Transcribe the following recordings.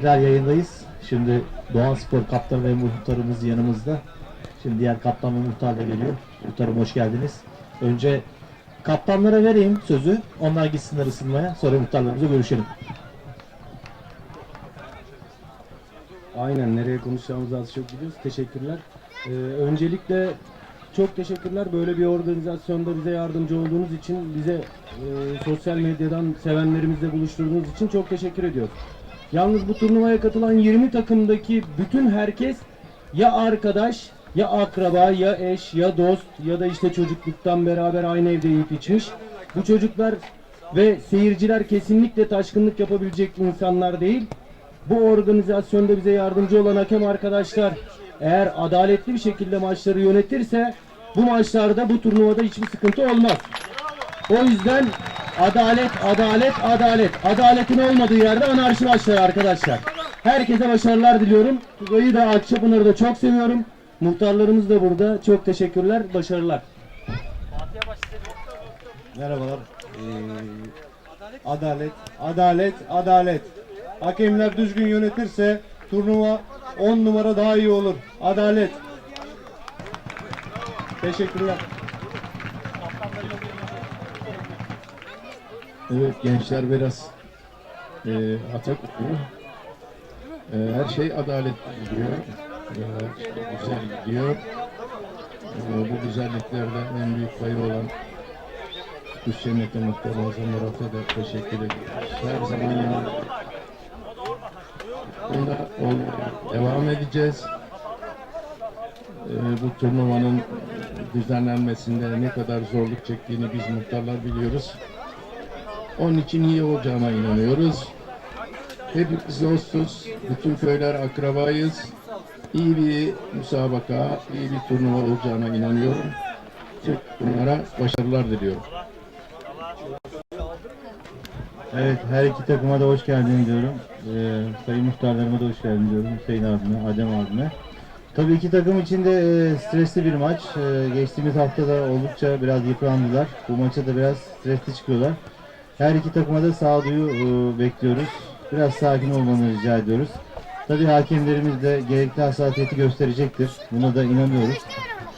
tekrar yayındayız. Şimdi Doğan Spor kaptanı ve muhtarımız yanımızda. Şimdi diğer kaptan ve muhtar da geliyor. Muhtarım hoş geldiniz. Önce kaptanlara vereyim sözü. Onlar gitsinler ısınmaya. Sonra muhtarlarımızla görüşelim. Aynen nereye konuşacağımızı az çok biliyoruz. Teşekkürler. Ee, öncelikle çok teşekkürler. Böyle bir organizasyonda bize yardımcı olduğunuz için, bize e, sosyal medyadan sevenlerimizle buluşturduğunuz için çok teşekkür ediyoruz. Yalnız bu turnuvaya katılan 20 takımdaki bütün herkes ya arkadaş, ya akraba, ya eş, ya dost ya da işte çocukluktan beraber aynı evde yiyip içmiş. Bu çocuklar ve seyirciler kesinlikle taşkınlık yapabilecek insanlar değil. Bu organizasyonda bize yardımcı olan hakem arkadaşlar eğer adaletli bir şekilde maçları yönetirse bu maçlarda bu turnuvada hiçbir sıkıntı olmaz. O yüzden adalet, adalet, adalet. Adaletin olmadığı yerde anarşi başlar arkadaşlar. Herkese başarılar diliyorum. Tugay'ı da Akçapınar'ı da çok seviyorum. Muhtarlarımız da burada. Çok teşekkürler, başarılar. Merhabalar. Ee, adalet, adalet, adalet. Hakemler düzgün yönetirse turnuva 10 numara daha iyi olur. Adalet. Teşekkürler. Evet gençler biraz e, atak okuyor. E, her şey adalet gidiyor. E, güzel gidiyor. E, bu güzelliklerden en büyük payı olan Kuş Cenneti Muhtarı Ozan Murat'a da teşekkür ediyoruz. Her zaman yanında. Bunda devam edeceğiz. E, bu turnuvanın düzenlenmesinde ne kadar zorluk çektiğini biz muhtarlar biliyoruz. Onun için iyi olacağına inanıyoruz. Hepimiz dostuz, bütün köyler akrabayız. İyi bir müsabaka, iyi bir turnuva olacağına inanıyorum. Bunlara başarılar diliyorum. Evet her iki takıma da hoş geldin diyorum. Ee, sayın muhtarlarıma da hoş geldin diyorum. Hüseyin abime, Adem abime. Tabii iki takım için de e, stresli bir maç. E, geçtiğimiz haftada oldukça biraz yıprandılar. Bu maça da biraz stresli çıkıyorlar. Her iki takıma da sağduyu e, bekliyoruz. Biraz sakin olmanı rica ediyoruz. Tabii hakemlerimiz de gerekli hassasiyeti gösterecektir. Buna da inanıyoruz.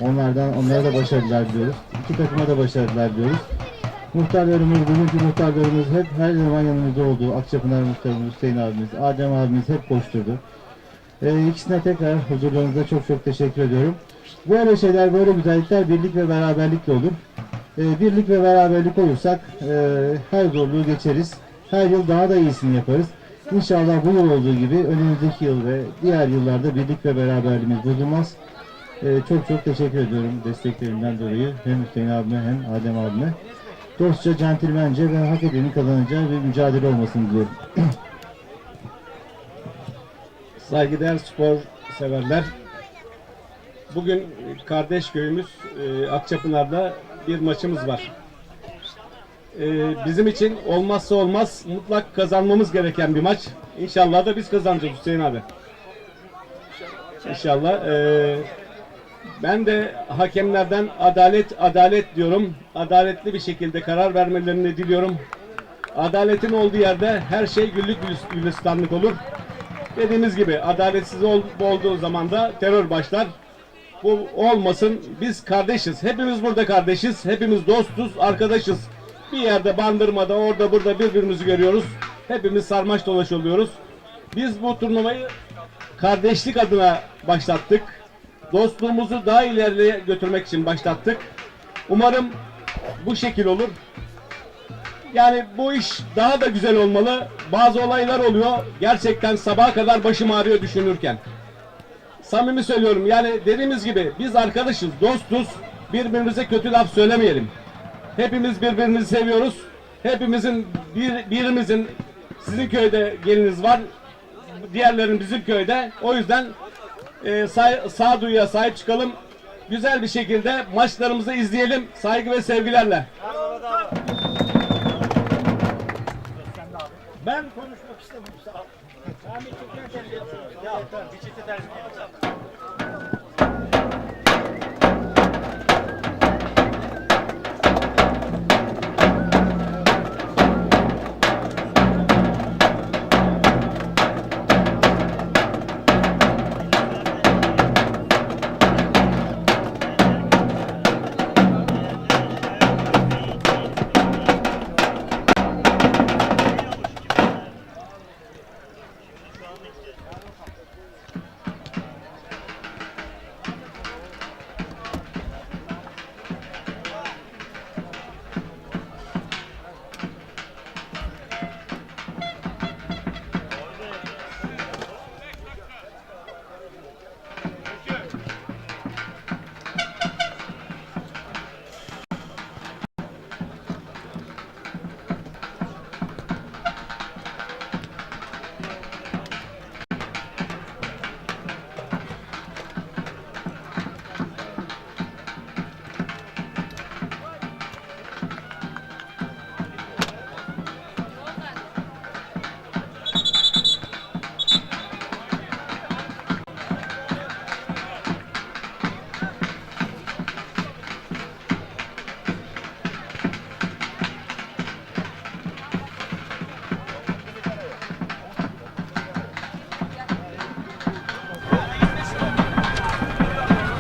Onlardan onlara da başarılar diliyoruz. İki takıma da başarılar diliyoruz. Muhtarlarımız, bugünkü muhtarlarımız hep her zaman yanımızda oldu. Akçapınar muhtarımız, Hüseyin abimiz, Adem abimiz hep koşturdu. Ee, ikisine tekrar huzurlarınızda çok çok teşekkür ediyorum. Böyle şeyler, böyle güzellikler birlik ve beraberlikle olur. Ee, birlik ve beraberlik olursak e, her zorluğu geçeriz. Her yıl daha da iyisini yaparız. İnşallah bu yıl olduğu gibi önümüzdeki yıl ve diğer yıllarda birlik ve beraberliğimiz bozulmaz. Ee, çok çok teşekkür ediyorum desteklerinden dolayı hem Hüseyin abime hem Adem abime. Dostça, centilmence ve hak edeni kazanacağı bir mücadele olmasını diliyorum. Saygıdeğer spor severler. Bugün kardeş köyümüz e, Akçapınar'da bir maçımız var. E, bizim için olmazsa olmaz mutlak kazanmamız gereken bir maç. İnşallah da biz kazanacağız Hüseyin abi. İnşallah. E, ben de hakemlerden adalet adalet diyorum. Adaletli bir şekilde karar vermelerini diliyorum. Adaletin olduğu yerde her şey güllük gülis- gülistanlık olur. Dediğimiz gibi adaletsiz ol- olduğu zaman da terör başlar. Bu olmasın. Biz kardeşiz. Hepimiz burada kardeşiz. Hepimiz dostuz, arkadaşız. Bir yerde bandırmada, orada burada birbirimizi görüyoruz. Hepimiz sarmaş dolaş oluyoruz. Biz bu turnuvayı kardeşlik adına başlattık. Dostluğumuzu daha ileriye götürmek için başlattık. Umarım bu şekil olur. Yani bu iş daha da güzel olmalı. Bazı olaylar oluyor. Gerçekten sabaha kadar başım ağrıyor düşünürken. Samimi söylüyorum. Yani dediğimiz gibi biz arkadaşız, dostuz. Birbirimize kötü laf söylemeyelim. Hepimiz birbirimizi seviyoruz. Hepimizin bir, birimizin sizin köyde geliniz var. Diğerlerin bizim köyde. O yüzden e, say, sağduyuya sahip çıkalım. Güzel bir şekilde maçlarımızı izleyelim. Saygı ve sevgilerle. Ben konuşmak istemiyorum. Sağ ol. Bir çete tercih.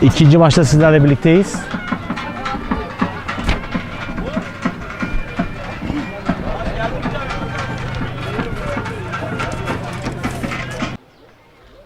İkinci maçta sizlerle birlikteyiz.